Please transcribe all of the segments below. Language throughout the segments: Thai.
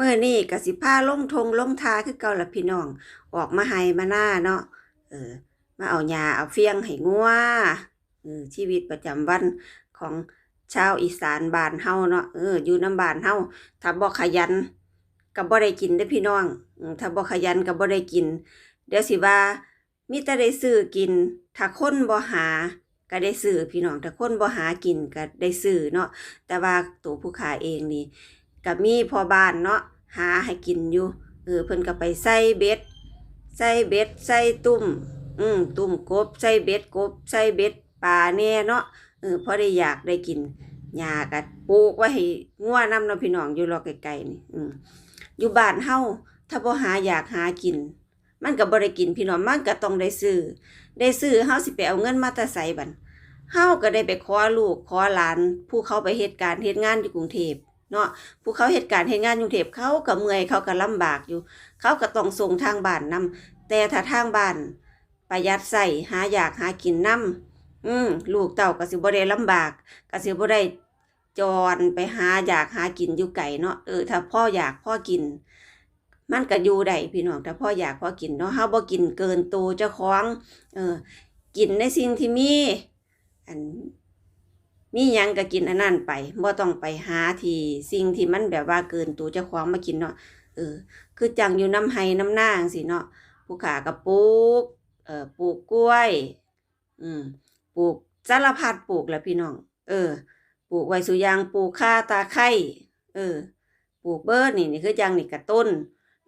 เมื่อนี้กสิพาล่งทงล่งทาคือเก่าละพี่น้อง ออกมาให้มาหน้าเนาะเออ มาเอาหญ้าเอาเฟียงให้งัวเออชีวิตประจำวันของชาวอีสานบ้านเฮาเนาะเอออยู่น้ำบ้านเฮาถ้าบ่ขยันก็บ่ได้กินเด้พี่น้องถ้าบ่ขยันก็บ่ได้กิน เดี๋ยวสิว่ามีแต่ได้ซื้อกิน ถ้าคนบ่หาก็ได้ซื้อพี่น้อง ถ้าคนบ่หากินก็ได้ซื้อเนาะแต่ว่าตัวผู้ขายเองนี่ ก็มีพอบ้านเนาะหาให้กินอยู่เออเพิ่นก็ไปใส่เบ็ดใส่เบ็ดใส่ตุ่มอืมตุ่มกบใส่เบ็ดกบใส่เบ็ดปลาแน่เนาะเออพอได้อยากได้กินหญ้าก็ปลูกไว้ให้งัวนํเนาะพี่น้องอยู่รอไกลๆนี่อืมอยู่บ้านเฮาถ้าบ่หาอยากหากิน มันก็บ่ได้กินพี่น้องมันก็ต้องได้ซื้อได้ซื้อเฮาสิไปเอาเงินมาแต่ไสบัดเฮาก็ได้ไปขอลูกขอหลาน ผู้เขาไปเฮ็ดการณ์เฮ็ดงานอยู่กรุงเทพ เนาะผู้เขาเหตุการณ์เหตุงานอยู่เทพเขาก็เมื่อยเขาก็ลำบากอยู่ เขาก็ต้องส่งทางบ้านนํแต่ถ้าทางบ้านประหยัดใส่หาอยากหากินนํอืมลูกเต่าก็สิบ่ได้ลำบากก็สิบ่ได้จรไปหาอยากหากินอยู่ไกลเนาะเออถ้าพ่ออยากพ่อกิน มันก็อยู่ได้พี่น้องถ้าพ่ออยากพ่อกินเนาะเฮาบ่กินเกินตัวเจ้าของเออกินในสิ่งที่มีอัน มียังก็กินอันนั้นไปบ่ต้องไปหาที่สิ่งที่มันแบบว่าเกินตัวเจ้าของมากินเนาะเออ คือจังอยู่น้ำไห้น้ำนางซี่เนาะผู้ขาก็ปลูกเอ่อปลูกกล้วย อืมปลูกสารพัดปลูกแหละพี่น้อง เออ ปลูกไว้สุยางปลูกข่าตาไคร้เออ ปลูกเบิดนี่นี่คือจังนี่กระต้น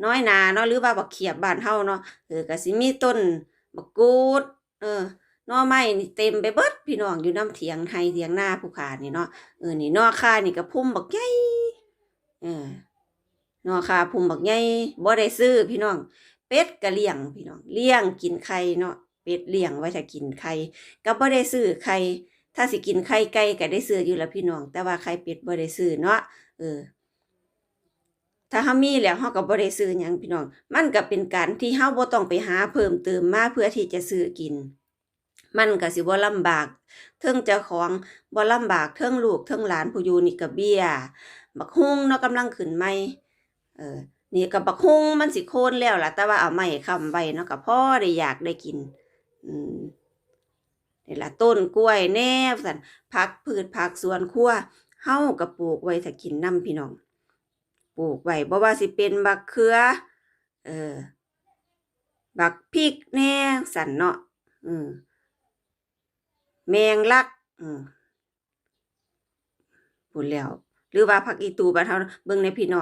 น้อยนาเนาะหรือว่าบักเขียบบ้านเฮาเนาะเออก็สิมีต้นบักกูด เออ นอไม้นี่เต็มไปเบิดพี่น้องอยู่น้ำเถียงไห้เถียงหน้าผู้ขานี่เนาะเออนี่นอค่านี่ก็พุ่มบักใหญ่เออนอค่าพุ่มบักใหญ่บ่ได้ซื้อพี่น้อง เป็ดก็เลี้ยงพี่น้องเลี้ยงกินไข่เนาะเป็ดเลี้ยงไว้ถ้ากินไข่ก็บ่ได้ซื้อไข่ถ้าสิกินไข่ไก่ก็ได้ซื้ออยู่แล้วพี่น้อง แต่ว่าไข่เป็ดบ่ได้ซื้อเนาะเออถ้าเฮามีแล้วเฮาก็บ่ได้ซื้อหยังพี่น้อง มันก็เป็นการที่เฮาบ่ต้องไปหาเพิ่มเติมมาเพื่อที่จะซื้อกิน มันก็สิบ่ลำบากเทิงเจ้าของบ่ลำบากเทิงลูกเทิงหลานผู้อยู่นี่ก็เบี้ยบักฮุ้งเนาะกำลังขึ้นใหม่เออนี่ก็บักฮุ้งมันสิโคนแล้วล่ะ แต่ว่าเอาไม้ค้ำไว้เนาะก็พอได้อยากได้กิน อืมนี่ล่ะต้นกล้วยแน่สันผักพืชผักสวนครัวเฮาก็ปลูกไว้ถ้ากินนํพี่น้อง ปลูกไว้บ่ว่าสิเป็นบักเขือ เออ บักพริกแน่สันเนาะอืม แมงลักอืมพูดแล้ว หรือว่าผักอีตูบ้านเฮาเบิ่งในพี่น้อง